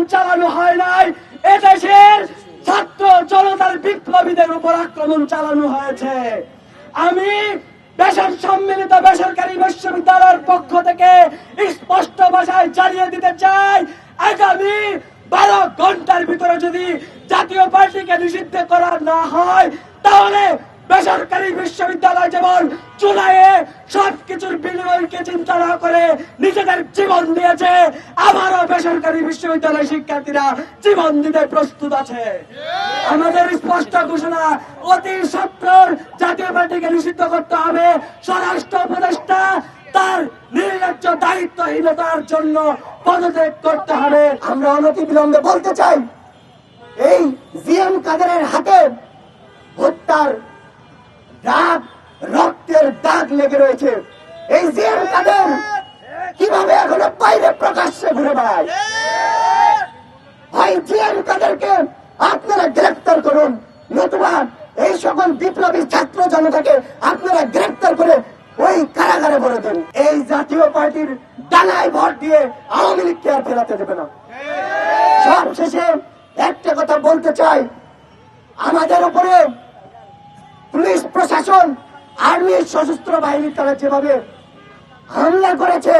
আক্রমণ চালানো হয় নাই, এদেশের ছাত্র জনতার বিপ্লবীদের উপর আক্রমণ চালানো হয়েছে। আমি দেশের সম্মিলিত বেসরকারি বিশ্ববিদ্যালয়ের পক্ষ থেকে স্পষ্ট ভাষায় জানিয়ে দিতে চাই, আগামী বারো ঘণ্টার ভিতরে যদি জাতীয় পার্টিকে নিষিদ্ধ করা না হয়, তাহলে বেসরকারি বিশ্ববিদ্যালয় যেমন চুলাইয়ে সবকিছুর বিনিময়কে চিন্তা না করে নিজেদের জীবন দিয়েছে, আমারও বেসরকারি বিশ্ববিদ্যালয় শিক্ষার্থীরা জীবন দিতে প্রস্তুত আছে। আমাদের স্পষ্ট ঘোষণা, অতি সত্তর জাতীয় পার্টিকে নিষিদ্ধ করতে হবে। স্বরাষ্ট্র উপদেষ্টা তার নির্লজ্জ দায়িত্বহীনতার জন্য পদত্যাগ করতে হবে। আমরা অনতি বিলম্বে বলতে চাই, এই জিএম কাদেরের হাতে হত্যার রক্তের দাগ লেগে রয়েছে। এই জিএম কাদের কীভাবে এখনও বাইরে প্রকাশ্যে ঘুরে বেড়ায়? কাদেরকে আপনারা গ্রেফতার করুন, নতুবা এই সকল বিপ্লবী ছাত্র জনতাকে আপনারা গ্রেফতার করে ওই কারাগারে ভরে দেন। এই জাতীয় পার্টির ডানায় ভর দিয়ে আওয়ামী লীগকে আর ফেরাতে দেবে না। সব শেষে একটা কথা বলতে চাই, আমাদের উপরে পুলিশ প্রশাসন, আর্মি সশস্ত্র বাহিনী তারা যেভাবে হামলা করেছে,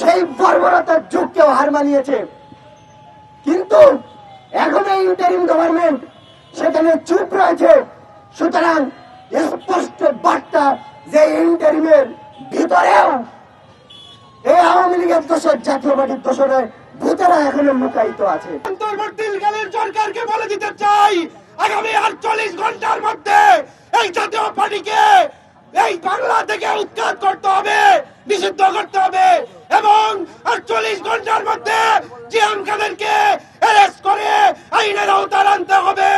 সেই বর্বরতার যুগকেও হার মানিয়েছে। কিন্তু এখন এই ইন্টারিম গভর্নমেন্ট সেখানে চুপ রয়েছে। সুতরাং স্পষ্ট বার্তা যে ইন্টারিমের ভিতরেও এই আওয়ামী লীগের দোষর, জাতীয় পার্টির দোষরে ভূতেরা এখনও লুকায়িত আছে। অন্তর্বর্তীকালীন সরকারকে বলে দিতে চাই আগামী আটচল্লিশ ঘণ্টার মধ্যে এই জাতীয় পার্টিকে এই বাংলা থেকে উৎখাত করতে হবে, নিষিদ্ধ করতে হবে এবং আটচল্লিশ ঘণ্টার মধ্যে জিয়াম খাদেরকে অ্যারেস্ট করে আইনের আওতায় আনতে হবে।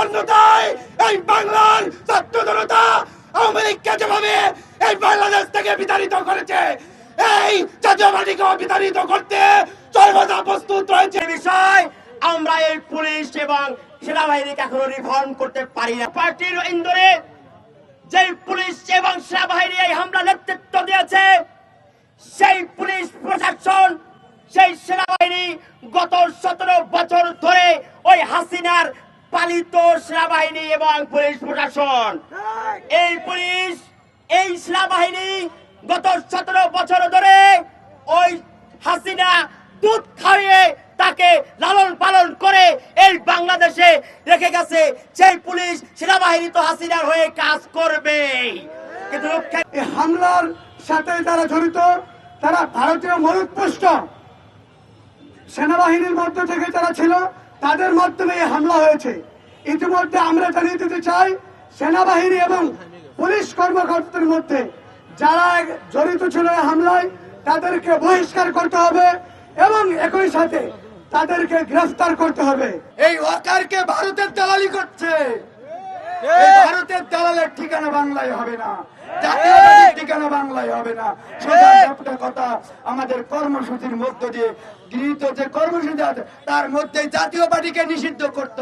অন্যথায় এই বাংলার ছাত্র জনতা আওয়ামী লীগকে যেভাবে এই বাংলাদেশ থেকে বিতাড়িত করেছে, এই জাতীয় পার্টিকেও বিতাড়িত করতে সর্বদা প্রস্তুত রয়েছে। বিষয় আমরা এই পুলিশ এবং সেনাবাহিনীকে এখনও রিফর্ম করতে পারি না। পার্টির ইন্দোরে যে পুলিশ এবং সেনাবাহিনী এই হামলা নেতৃত্ব দিয়েছে, সেই পুলিশ প্রশাসন, সেই সেনাবাহিনী গত সতেরো বছর ধরে ওই হাসিনার পালিত সেনাবাহিনী এবং পুলিশ প্রশাসন। এই পুলিশ, এই সেনাবাহিনী গত সতেরো বছর ধরে ওই হাসিনা দুধ খাইয়ে তাকে লালন পালন এই বাংলাদেশে রেখে গেছে। সেই পুলিশ সেনাবাহিনী তো হাসিনার হয়ে কাজ করবে। কিন্তু হামলার সাথে যারা জড়িত, তারা ভারতীয় মরুৎপুষ্ট। সেনাবাহিনীর মধ্যে থেকে যারা ছিল, তাদের মাধ্যমে এই হামলা হয়েছে। ইতিমধ্যে আমরা জানিয়ে দিতে চাই, সেনাবাহিনী এবং পুলিশ কর্মকর্তাদের মধ্যে যারা জড়িত ছিল হামলায়, তাদেরকে বহিষ্কার করতে হবে এবং একই সাথে তাদেরকে গ্রেফতার করতে হবে। এই ওয়াকারকে ভারতের দালালি করছে। ভারতের দালালের ঠিকানা বাংলায় হবে না। জাতীয় ঠিকানা বাংলায় হবে না। সোজা কথা আমাদের কর্মসূচির মধ্য দিয়ে গৃহীত যে কর্মসূচি আছে তার মধ্যে জাতীয় পার্টিকে নিষিদ্ধ করতে